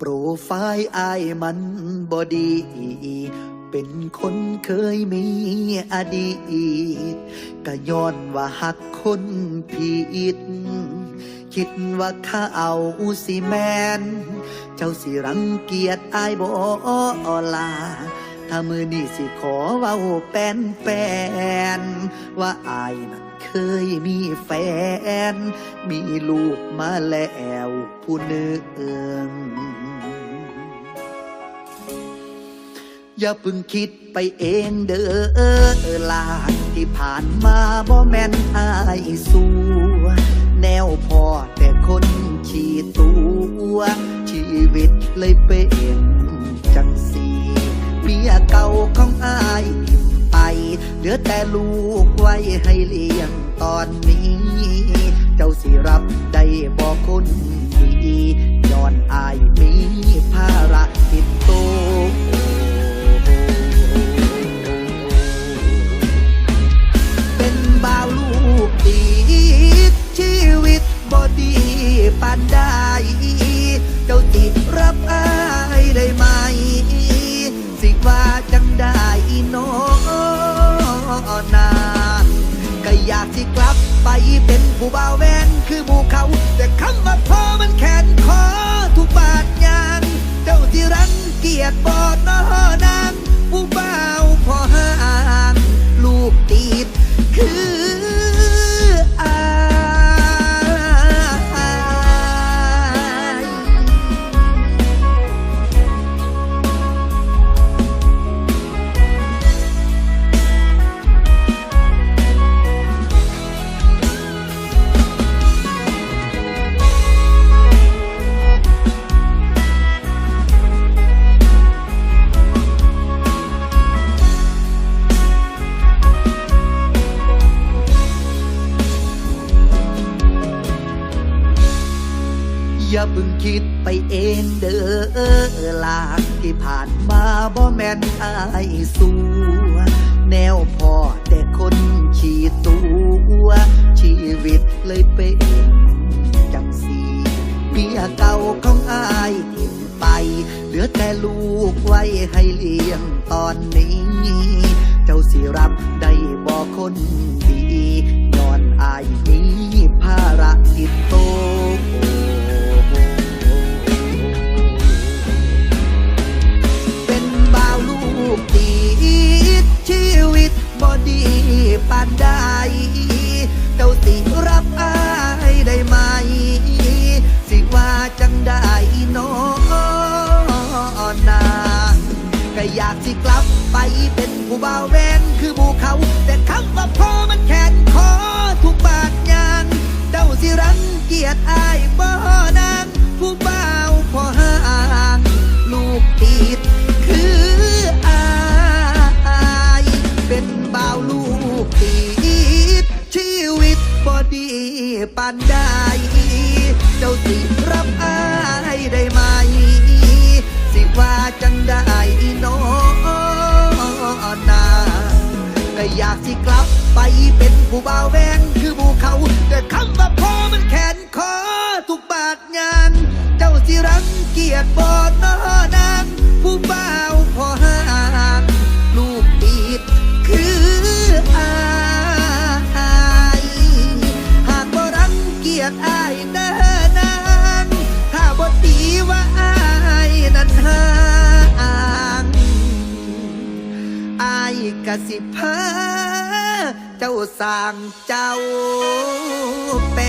โปรไฟล์อายมันบอดี เป็นคนเคยมีอดีตก็ย้อนว่าหักคนผิด คิดว่าข้าเอาสิแมน เจ้าสิรังเกียจอายบอลา ถ้ามือนี่สิขอว่าแปนแฟนว่าอายนั้นเคยมีแฟน มีลูกมาแล้วผู้หนึ่ง อย่าเพึ่งคิดไปเองเด้อลาที่ผ่านมาบ่แม่นอายสัวแนวพอแต่คนขี้ตัว ชีวิตเลยเป็นจังสีเมียเก่าของอายไป เหลือแต่ลูกไว้ให้เลี้ยงตอนนี้ เจ้าสิรับได้บอกคนดีย้อนอายมีภา เป็นผู้บ่าวแวนคือหมู่เขา แต่คำว่าพ่อ เพิ่งคิดไปเองเด้อลาที่ผ่านมาบ่แม่นอายสัวแนวพอแต่คนขี้ตัวชีวิตเลยเป็นจังสีเมียเก่าของอายทิ้งไป เหลือแต่ลูกไว้ให้เลี้ยงตอนนี้ เจ้าสิรับได้บอกคนดีย้อนอายมีานใดเจ้าสิรับอายได้ไหม สิว่าจังได้นอนนาก็อยากสิกลับไปเป็นผู้บ่าวแวนคือบูเขา แต่คำว่าพอมันานใดเจ้าสิรับอายได้ไหม สิว่าจังได้น้องนาก็อยากสิกลับไปเป็นผู้บ่าวแวงคือหมู่เขา แต่คำว่าพอมันแขนคอทุกบาทยางเจ้าสิรังเกียจบอดนอนางผู้บ่า กสิพาเจ้าสร้างเจ้าเปร